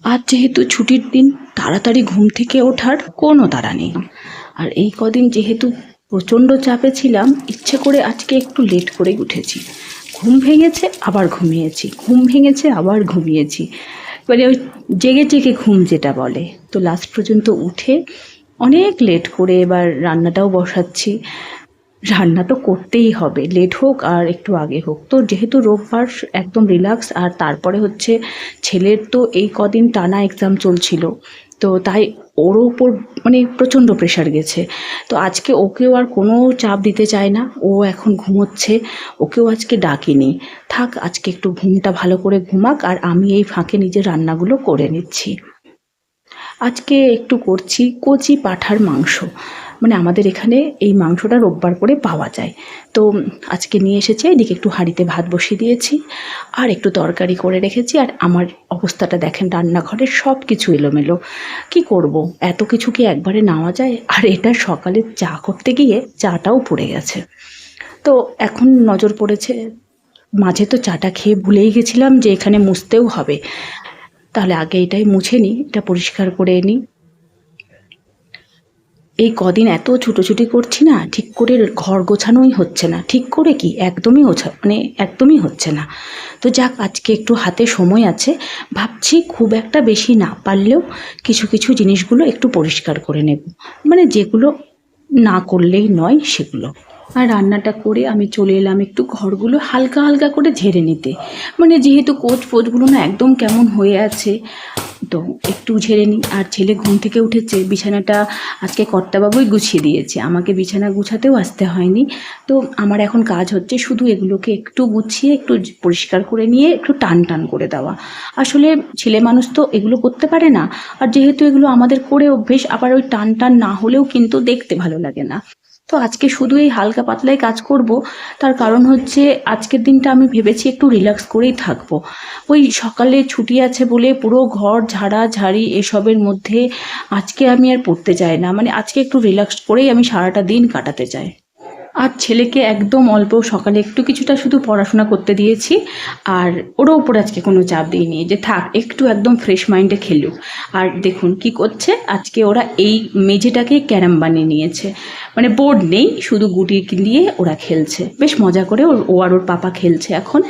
আজ যেহেতু ছুটির দিন, তাড়াতাড়ি ঘুম থেকে ওঠার কোনো তাড়া নেই। আর এই কদিন যেহেতু প্রচণ্ড চাপে ছিলাম, ইচ্ছে করে আজকে একটু লেট করেই উঠেছি। ঘুম ভেঙেছে, আবার ঘুমিয়েছি। ঘুম ভেঙেছে, আবার ঘুমিয়েছি। মানে ওই জেগে জেগে ঘুম যেটা বলে। তো লাস্ট পর্যন্ত উঠে অনেক লেট করে এবার রান্নাটাও বসাচ্ছি। রান্না তো করতেই হবে। লেট হোক আর একটু আগে হোক। তো যেহেতু রোববার একদম রিল্যাক্স আর তারপরে হচ্ছে ছেলের তো এই কদিন টানা এক্সাম চলছিল, তো তাই ওর ওপর মানে প্রচণ্ড প্রেশার গেছে। তো আজকে ওকেও আর কোনো চাপ দিতে চায় না। ও এখন ঘুমোচ্ছে, ওকেও আজকে ডাকিনি। থাক, আজকে একটু ঘুমটা ভালো করে ঘুমাক, আর আমি এই ফাঁকে নিজের রান্নাগুলো করে নিচ্ছি। আজকে একটু করছি কচি পাঠার মাংস। মানে আমাদের এখানে এই মাংসটা রোববার করে পাওয়া যায়। তো আজকে নিয়ে এসেছে, এদিকে একটু হাঁড়িতে ভাত বসিয়ে দিয়েছি, আর একটু তরকারি করে রেখেছি, আর আমার অবস্থাটা দেখেন রান্নাঘরে সব কিছু এলোমেলো। কি করব? এত কিছু কি একবারে নেওয়া যায়? আর এটা সকালে চা করতে গিয়ে চাটাও পড়ে গেছে। তো এখন নজর পড়েছে, মাঝে তো চাটা খেয়ে ভুলেই গেছিলাম যে এখানে মুছতেও হবে। তাহলে আগে এটাই মুছে নিই, এটা পরিষ্কার করে নিই। এই কদিন এত ছুটোছুটি করছি না, ঠিক করে ঘর গোছানোই হচ্ছে না। ঠিক করে কি? একদমই ওছা মানে একদমই হচ্ছে না। তো যাক, আজকে একটু হাতে সময় আছে। ভাবছি খুব একটা বেশি না পারলেও কিছু কিছু জিনিসগুলো একটু পরিষ্কার করে নেব। মানে যেগুলো না করলেই নয়, সেগুলো। আর রান্নাটা করে আমি চলে এলাম একটু ঘরগুলো হালকা হালকা করে ঝেড়ে নিতে। মানে যেহেতু কোচ, পোচগুলো না একদম কেমন হয়ে আছে তো একটু ঝেড়ে নিই আর ছেলে ঘুম থেকে উঠেছে, বিছানাটা আজকে কর্তাবাবুই গুছিয়ে দিয়েছে। আমাকে বিছানা গুছাতেও আসতে হয়নি। তো আমার এখন কাজ হচ্ছে শুধু এগুলোকে একটু গুছিয়ে, একটু পরিষ্কার করে নিয়ে একটু টান টান করে দেওয়া। আসলে ছেলে মানুষ তো এগুলো করতে পারে না। আর যেহেতু এগুলো আমাদের করে অভ্যেস, আবার ওই টান টান না হলেও কিন্তু দেখতে ভালো লাগে না। তো আজকে শুধু এই হালকা পাতলাই কাজ করব। তার কারণ হচ্ছে আজকের দিনটা আমি ভেবেছি একটু রিল্যাক্স করেই থাকব। ওই সকালে ছুটি আছে বলে পুরো ঘর ঝাড়া ঝাড়ি এসবের মধ্যে আজকে আমি আর পড়তে চাই না। মানে আজকে একটু রিল্যাক্স করেই আমি সারাটা দিন কাটাতে চাই আর ছেলেকে একদম অল্প, সকালে একটু কিছুটা শুধু পড়াশোনা করতে দিয়েছি। আর ওরও ওপর আজকে কোনো চাপ দিইনি, যে থাক, একটু একদম ফ্রেশ মাইন্ডে খেলুক। আর দেখুন কি করছে, আজকে ওরা এই মেঝেটাকে ক্যারাম বানিয়ে নিয়েছে। মানে বোর্ড নেই, শুধু গুটি দিয়ে ওরা খেলছে। বেশ মজা করে ওর, ও আর ওর পাপা খেলছে এখন।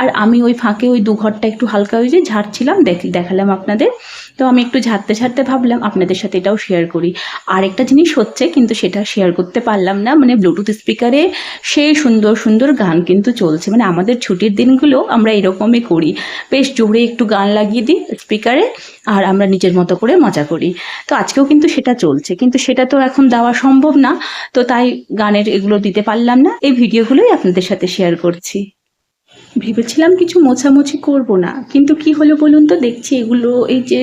আর আমি ওই ফাঁকে ওই দু ঘরটা একটু হালকা ওই যে ঝাড়ছিলাম, দেখ, দেখালাম আপনাদের। তো আমি একটু ঝাড়তে ঝাড়তে ভাবলাম, আপনাদের সাথে এটাও শেয়ার করি। আর একটা জিনিস হচ্ছে, কিন্তু সেটা শেয়ার করতে পারলাম না মানে ব্লুটুথ স্পিকারে সেই সুন্দর সুন্দর গান কিন্তু চলছে। মানে আমাদের ছুটির দিনগুলো আমরা এরকমই করি। বেশ জোরে একটু গান লাগিয়ে দিই স্পিকারে আর আমরা নিজের মতো করে মজা করি। তো আজকেও কিন্তু সেটা চলছে, কিন্তু সেটা তো এখন দেওয়া সম্ভব না। তো তাই গানের এগুলো দিতে পারলাম না, এই ভিডিওগুলোই আপনাদের সাথে শেয়ার করছি। ভেবেছিলাম কিছু মোছামুছি করব না। কিন্তু কি হলো বলুন তো? দেখছি এগুলো এই যে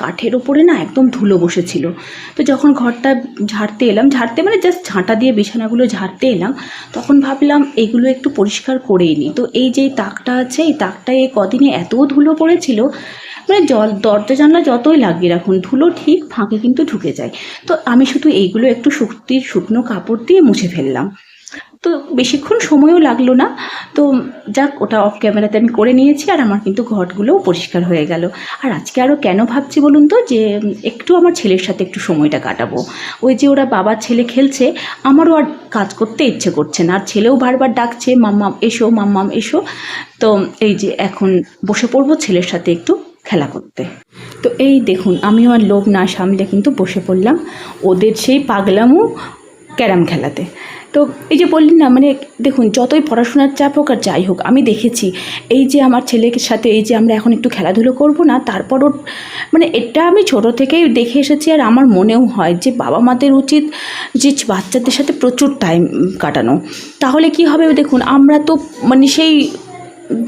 কাঠের ওপরে না একদম ধুলো বসেছিল। তো যখন ঘরটা ঝাড়তে এলাম, ঝাড়তে মানে জাস্ট ঝাঁটা দিয়ে বিছানাগুলো ঝাড়তে এলাম, তখন ভাবলাম এগুলো একটু পরিষ্কার করেই নিই। তো এই যে তাকটা আছে, এই তাকটায় এই কদিনে এত ধুলো পড়েছিল মানে জল, দরজা জানলা যতই লাগিয়ে রাখুন, ধুলো ঠিক ফাঁকে কিন্তু ঢুকে যায়। তো আমি শুধু এইগুলো একটু শুক্তির শুকনো কাপড় দিয়ে মুছে ফেললাম। তো বেশিক্ষণ সময়ও লাগল না। তো যাক, ওটা অফ ক্যামেরাতে আমি করে নিয়েছি আর আমার কিন্তু ঘরগুলোও পরিষ্কার হয়ে গেল। আর আজকে আরও কেন ভাবছি বলুন তো যে একটু আমার ছেলের সাথে একটু সময়টা কাটাবো। ওই যে ওরা বাবার ছেলে খেলছে, আমারও আর কাজ করতে ইচ্ছে করছে না। আর ছেলেও বারবার ডাকছে মাম্মাম এসো মাম্মাম এসো। তো এই যে এখন বসে পড়ব ছেলের সাথে একটু খেলা করতে। তো এই দেখুন, আমিও আর লোভ না সামলে কিন্তু বসে পড়লাম। ওদের সেই পাগলামো ক্যারাম খেলাতে। তো এই যে বললেন না মানে দেখুন, যতই পড়াশোনার চাপ হোক আর যাই হোক, আমি দেখেছি এই যে আমার ছেলের সাথে এই যে আমরা এখন একটু খেলাধুলো করব না তারপর ওর মানে এটা আমি ছোট থেকেই দেখে এসেছি আর আমার মনেও হয় যে বাবা মাদের উচিত যে বাচ্চাদের সাথে প্রচুর টাইম কাটানো। তাহলে কি হবে? দেখুন, আমরা তো মানে সেই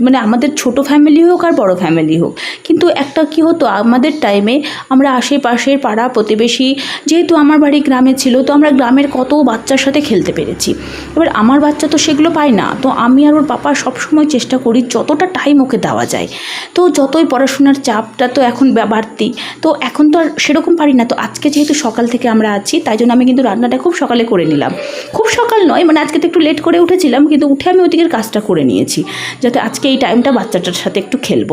মানে আমাদের ছোট ফ্যামিলি হোক আর বড় ফ্যামিলি হোক। কিন্তু একটা কি হতো, আমাদের টাইমে আমরা আশেপাশের পাড়া প্রতিবেশী, যেহেতু আমার বাড়ি গ্রামে ছিল, তো আমরা গ্রামের কত বাচ্চার সাথে খেলতে পেরেছি। এবার আমার বাচ্চা তো সেগুলো পায় না, তো আমি আর ওর পাপা সবসময় চেষ্টা করি যতটা টাইম ওকে দেওয়া যায়। তো যতই পড়াশোনার চাপটা তো এখন বাড়তি, তো এখন তো আর সেরকম পারি না। তো আজকে যেহেতু সকাল থেকে আমরা আছি, তাই জন্য আমি কিন্তু রান্নাটা খুব সকালে করে নিলাম। খুব সকাল নয় মানে আজকে তো একটু লেট করে উঠেছিলাম, কিন্তু উঠে আমি ওদিকের কাজটা করে নিয়েছি, যাতে আজকে এই টাইমটা বাচ্চাটার সাথে একটু খেলব।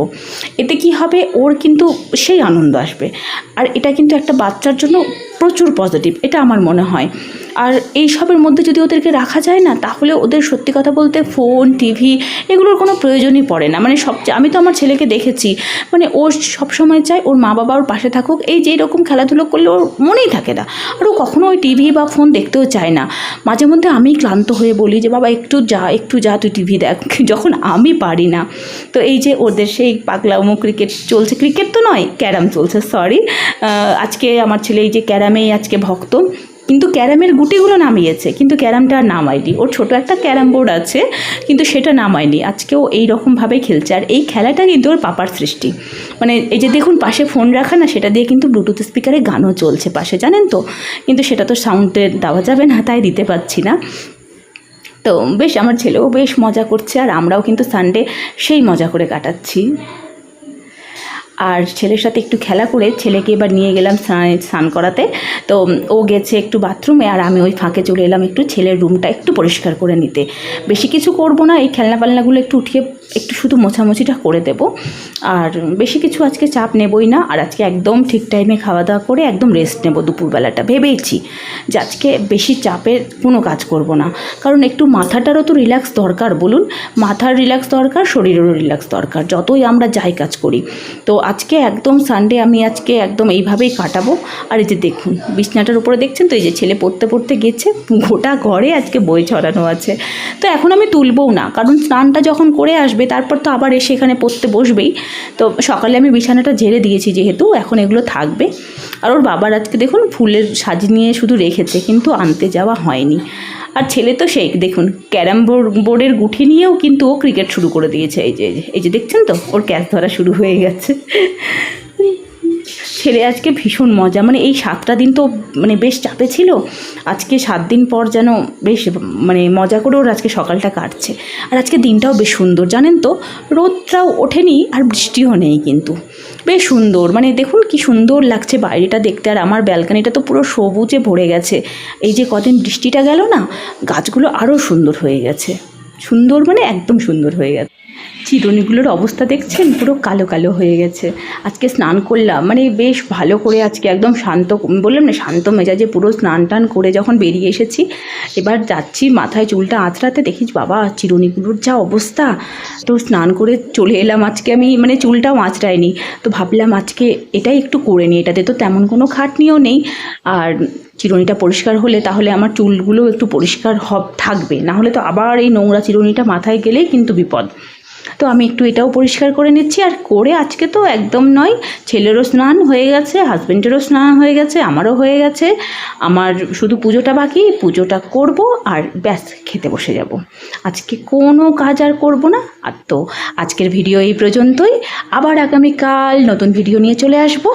এতে কি হবে? ওর কিন্তু সেই আনন্দ আসবে। আর এটা কিন্তু একটা বাচ্চার জন্য প্রচুর পজিটিভ এটা আমার মনে হয়। আর এই সবের মধ্যে যদি ওদেরকে রাখা যায় না, তাহলে ওদের সত্যি কথা বলতে ফোন টিভি এগুলোর কোনো প্রয়োজনই পড়ে না। মানে সবচেয়ে আমি তো আমার ছেলেকে দেখেছি মানে ও সবসময় চায় ওর মা বাবা ওর পাশে থাকুক। এই যে এরকম খেলাধুলো করলে ওর মনেই থাকে না। আর ও কখনো ওই টিভি বা ফোন দেখতেও চায় না। মাঝে মধ্যে আমি ক্লান্ত হয়ে বলি যে, বাবা, একটু যা একটু যা, তুই টিভি দেখ। যখন আমি পারি না। তো এই যে ওদের সেই পাগলামো ক্রিকেট চলছে। ক্রিকেট তো নয়, ক্যারাম চলছে সরি আজকে আমার ছেলে এই যে ক্যারামেই আজকে ভক্ত। কিন্তু ক্যারামের গুটিগুলো নামিয়েছে, কিন্তু ক্যারামটা আর নামায়নি। ওর ছোট একটা ক্যারাম বোর্ড আছে, কিন্তু সেটা নামায়নি। আজকেও এই রকমভাবেই খেলছে। আর এই খেলাটা কিন্তু ওর পাপার সৃষ্টি। মানে এই যে দেখুন, পাশে ফোন রাখা না, সেটা দিয়ে কিন্তু ব্লুটুথ স্পিকারে গানও চলছে পাশে, জানেন তো? কিন্তু সেটা তো সাউন্ডে দেওয়া যাবে না, তাই দিতে পারছি না। তো বেশ, আমার ছেলেও বেশ মজা করছে আর আমরাও কিন্তু সানডে সেই মজা করে কাটাচ্ছি। আর ছেলের সাথে একটু খেলা করে ছেলেকে এবার নিয়ে গেলাম স্নান- করাতে। তো ও গেছে একটু বাথরুমে আর আমি ওই ফাঁকে চলে এলাম একটু ছেলের রুমটা একটু পরিষ্কার করে নিতে। বেশি কিছু করব না, এই খেলনা পালনাগুলো একটু উঠিয়ে একটু শুধু মোছামুছিটা করে দেব। আর বেশি কিছু আজকে চাপ নেবই না, আর আজকে একদম ঠিক টাইমে খাওয়া দাওয়া করে একদম রেস্ট নেব দুপুরবেলাটা। ভেবেইছি যে আজকে বেশি চাপের কোনো কাজ করব না। কারণ একটু মাথাটারও তো রিল্যাক্স দরকার, বলুন। মাথার রিল্যাক্স দরকার, শরীরেরও রিল্যাক্স দরকার, যতই আমরা যাই কাজ করি। তো আজকে একদম সানডে আমি আজকে একদম এইভাবেই কাটাবো। আর এই যে দেখুন, বিছনাটার উপরে দেখছেন তো, এই যে ছেলে পড়তে পড়তে গেছে, গোটা ঘরে আজকে বই ছড়ানো আছে। তো এখন আমি তুলবও না, কারণ স্নানটা যখন করে আসবে, তারপর তো আবার এসে এখানে পড়তে বসবেই। তো সকালে আমি বিছানাটা ঝেড়ে দিয়েছি যেহেতু, এখন এগুলো থাকবে। আর ওর বাবার আজকে দেখুন ফুলের সাজি নিয়ে শুধু রেখেছে, কিন্তু আনতে যাওয়া হয়নি। আর ছেলে তো সেই, দেখুন, ক্যারাম বোর্ড, বোর্ডের গুঠি নিয়েও কিন্তু ও ক্রিকেট শুরু করে দিয়েছে। এই যে- এই যে দেখছেন তো? ওর ক্যাচ ধরা শুরু হয়ে গেছে। ছেলে আজকে ভীষণ মজা। মানে এই সাতটা দিন তো মানে বেশ চাপে ছিল। আজকে সাত দিন পর যেন বেশ মানে মজা করে ওর আজকে সকালটা কাটছে। আর আজকে দিনটাও বেশ সুন্দর। জানেন তো, রোদটাও ওঠেনি আর বৃষ্টিও নেই কিন্তু। বেশ সুন্দর। মানে দেখুন কি সুন্দর লাগছে বাইরেটা দেখতে। আর আমার ব্যালকানিটা তো পুরো সবুজে ভরে গেছে। এই যে কদিন বৃষ্টিটা গেল না, গাছগুলো আরও সুন্দর হয়ে গেছে। সুন্দর মানে একদম সুন্দর হয়ে গেছে। চিরুনিগুলোর অবস্থা দেখছেন? পুরো কালো কালো হয়ে গেছে। আজকে স্নান করলাম মানে বেশ ভালো করে আজকে একদম শান্ত, বললাম না, শান্ত মেজাজে পুরো স্নান টান করে যখন বেরিয়ে এসেছি, এবার যাচ্ছি মাথায় চুলটা আঁচড়াতে দেখিস বাবা, চিরুনিগুলোর যা অবস্থা। তো স্নান করে চলে এলাম আজকে আমি মানে চুলটাও আঁচড়াইনি তো ভাবলাম আজকে এটাই একটু করে নিই, এটাতে তো তেমন কোনো খাটনিও নেই। আর চিরুনিটা পরিষ্কার হলে তাহলে আমার চুলগুলো একটু পরিষ্কার হব, থাকবে। না হলে তো আবার এই নোংরা চিরুনিটা মাথায় গেলেই কিন্তু বিপদ। তো আমি একটু এটাও পরিষ্কার করে নিচ্ছি। আর করে আজকে তো একদম নয়, ছেলেরও স্নান হয়ে গেছে হাজব্যান্ডেরও স্নান হয়ে গেছে, আমারও হয়ে গেছে। আমার শুধু পুজোটা বাকি, পুজোটা করব আর ব্যাস, খেতে বসে যাব। আজকে কোনো কাজ আর করব না। আর তো আজকের ভিডিও এই পর্যন্তই। আবার আগামীকাল নতুন ভিডিও নিয়ে চলে আসব।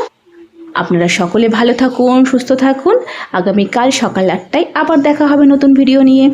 আপনারা সকলে ভালো থাকুন, সুস্থ থাকুন। আগামীকাল সকাল আটটায় আবার দেখা হবে নতুন ভিডিও নিয়ে।